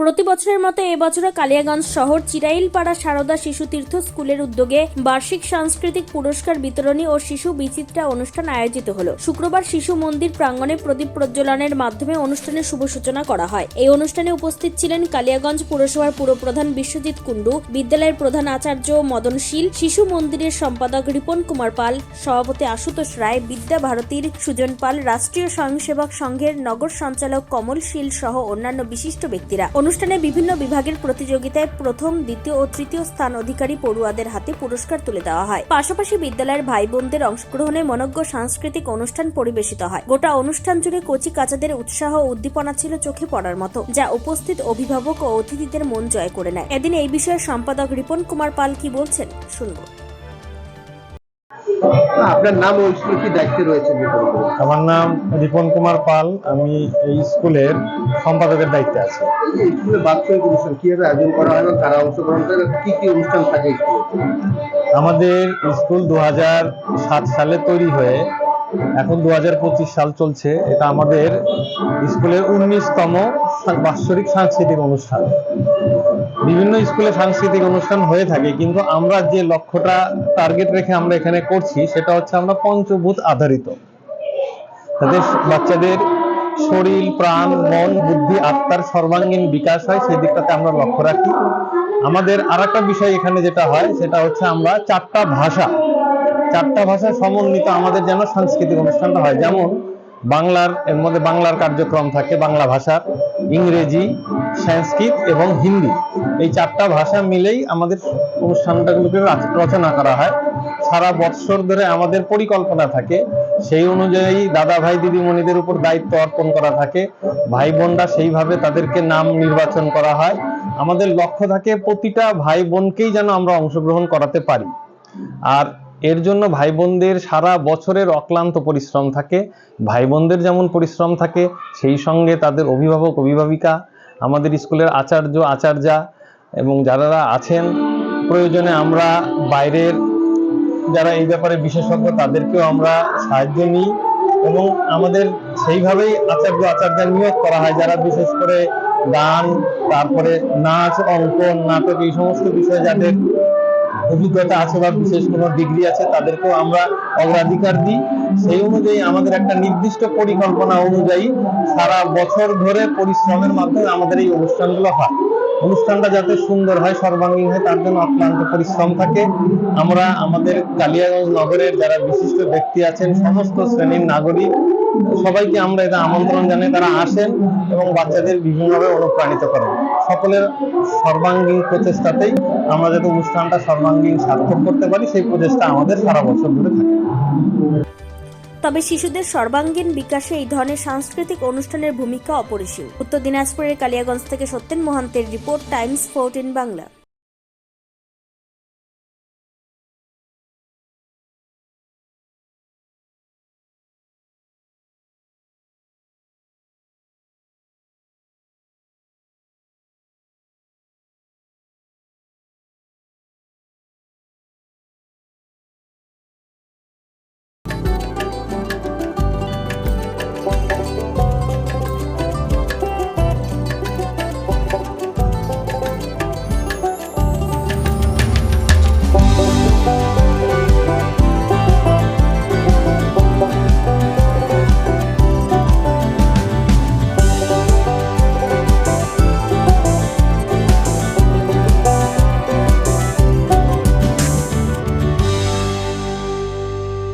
প্রতি বছরের মতো এবছরও কালিয়াগঞ্জ শহর চিরাইলপাড়া সারদা শিশু তীর্থ স্কুলের উদ্যোগে বার্ষিক সাংস্কৃতিক পুরস্কার বিতরণী ও শিশু বিচিত্রা অনুষ্ঠান আয়োজিত হলো। শুক্রবার শিশু মন্দির প্রাঙ্গণে প্রদীপ প্রজ্বলনের মাধ্যমে অনুষ্ঠানের শুভ সূচনা করা হয়। এই অনুষ্ঠানে উপস্থিত ছিলেন কালিয়াগঞ্জ পুরসভার পুরপ্রধান বিশ্বজিৎ কুণ্ডু, বিদ্যালয়ের প্রধান আচার্য মদন শীল, শিশু মন্দিরের সম্পাদক রিপন কুমার পাল, সভাপতি আশুতোষ রায়, বিদ্যা ভারতীর সুজন পাল, রাষ্ট্রীয় স্বয়ংসেবক সংঘের নগর সঞ্চালক কমল শীল সহ অন্যান্য বিশিষ্ট ব্যক্তিরা। অনুষ্ঠানে বিভিন্ন বিভাগের প্রতিযোগিতায় প্রথম, দ্বিতীয় ও তৃতীয় স্থান অধিকারী পড়ুয়াদের হাতে পুরস্কার তুলে দেওয়া হয়। পাশাপাশি বিদ্যালয়ের ভাই বোনদের অংশগ্রহণে মনজ্ঞ সাংস্কৃতিক অনুষ্ঠান পরিবেশিত হয়। গোটা অনুষ্ঠান জুড়ে কচি কাচাদের উৎসাহ ও উদ্দীপনা ছিল চোখে পড়ার মতো, যা উপস্থিত অভিভাবক ও অতিথিদের মন জয় করে নেয়। এদিন এই বিষয়ে সম্পাদক রিপন কুমার পাল কি বলছেন, শুনব। আপনার নাম ওই স্কুলে কি দায়িত্বে রয়েছে আমার নাম রিপন কুমার পাল আমি এই স্কুলের সম্পাদকের দায়িত্বে আছি। স্কুলে বাৎসরিক অনুষ্ঠান কীভাবে আয়োজন করা হয় কারা অংশগ্রহণ করে কি কি অনুষ্ঠান থাকে আমাদের স্কুল দু সাত সালে তৈরি হয়ে এখন দু হাজার পঁচিশ সাল চলছে। এটা আমাদের স্কুলের উনিশতম বাৎসরিক সাংস্কৃতিক অনুষ্ঠান। বিভিন্ন স্কুলে সাংস্কৃতিক অনুষ্ঠান হয়ে থাকে, কিন্তু আমরা যে লক্ষ্যটা টার্গেট রেখে আমরা এখানে করছি, সেটা হচ্ছে আমরা পঞ্চভূত আধারিত। তাদের বাচ্চাদের শরীর, প্রাণ, মন, বুদ্ধি, আত্মার সর্বাঙ্গীন বিকাশ হয়, সেই দিকটাতে আমরা লক্ষ্য রাখি। আমাদের আর বিষয় এখানে যেটা হয়, সেটা হচ্ছে আমরা চারটা ভাষা চারটা ভাষা সমন্বিত আমাদের যেন সাংস্কৃতিক অনুষ্ঠানটা হয়। যেমন বাংলার, এর মধ্যে বাংলার কার্যক্রম থাকে, বাংলা ভাষার, ইংরেজি, সংস্কৃত এবং হিন্দি। এই চারটা ভাষা মিলেই আমাদের অনুষ্ঠানটাগুলোকে রাচ- রচনা করা হয়। সারা বৎসর ধরে আমাদের পরিকল্পনা থাকে। সেই অনুযায়ী দাদা ভাই দিদিমণিদের উপর দায়িত্ব অর্পণ করা থাকে। ভাই বোনরা সেইভাবে তাদেরকে নাম নির্বাচন করা হয়। আমাদের লক্ষ্য থাকে প্রতিটা ভাই বোনকেই যেন আমরা অংশগ্রহণ করাতে পারি। আর এর জন্য ভাই বোনদের সারা বছরের অক্লান্ত পরিশ্রম থাকে। ভাই বোনদের যেমন পরিশ্রম থাকে, সেই সঙ্গে তাদের অভিভাবক, অভিভাবিকা, আমাদের স্কুলের আচার্য, আচার্যা এবং যারা আছেন, প্রয়োজনে আমরা বাইরের যারা এই ব্যাপারে বিশেষজ্ঞ, তাদেরকেও আমরা সাহায্য নিই এবং আমাদের সেইভাবেই আচার্য, আচার্যা নিয়োগ করা হয়। যারা বিশেষ করে গান, তারপরে নাচ, অঙ্কন, নাটক, এই সমস্ত বিষয়ে যাদের অভিজ্ঞতা আছে বা বিশেষ কোনো ডিগ্রি আছে, তাদেরকেও আমরা অগ্রাধিকার দিই। সেই অনুযায়ী আমাদের একটা নির্দিষ্ট পরিকল্পনা অনুযায়ী সারা বছর ধরে পরিশ্রমের মাধ্যমে আমাদের এই অনুষ্ঠানগুলো হয়। অনুষ্ঠানটা যাতে সুন্দর হয়, সর্বাঙ্গীন হয়, তার জন্য অক্লান্ত পরিশ্রম থাকে। আমরা আমাদের কালিয়াগঞ্জ নগরের যারা বিশিষ্ট ব্যক্তি আছেন, সমস্ত শ্রেণির নাগরিক সবাইকে আমরা এটা আমন্ত্রণ জানাই তারা আসেন এবং বাচ্চাদের বিভিন্নভাবে অনুপ্রাণিত করেন। সকলের সর্বাঙ্গীন প্রচেষ্টাতেই আমরা যাতে অনুষ্ঠানটা সর্বাঙ্গীন সার্থক করতে পারি, সেই প্রচেষ্টা আমাদের সারা বছর ধরে থাকে। তবে শিশুদের সর্বাঙ্গীন বিকাশে এই ধরনের সাংস্কৃতিক অনুষ্ঠানের ভূমিকা অপরিসীম। উত্তর দিনাজপুরের কালিয়াগঞ্জ থেকে সত্যেন মহান্তের রিপোর্ট, টাইমস ফোরটিন বাংলা।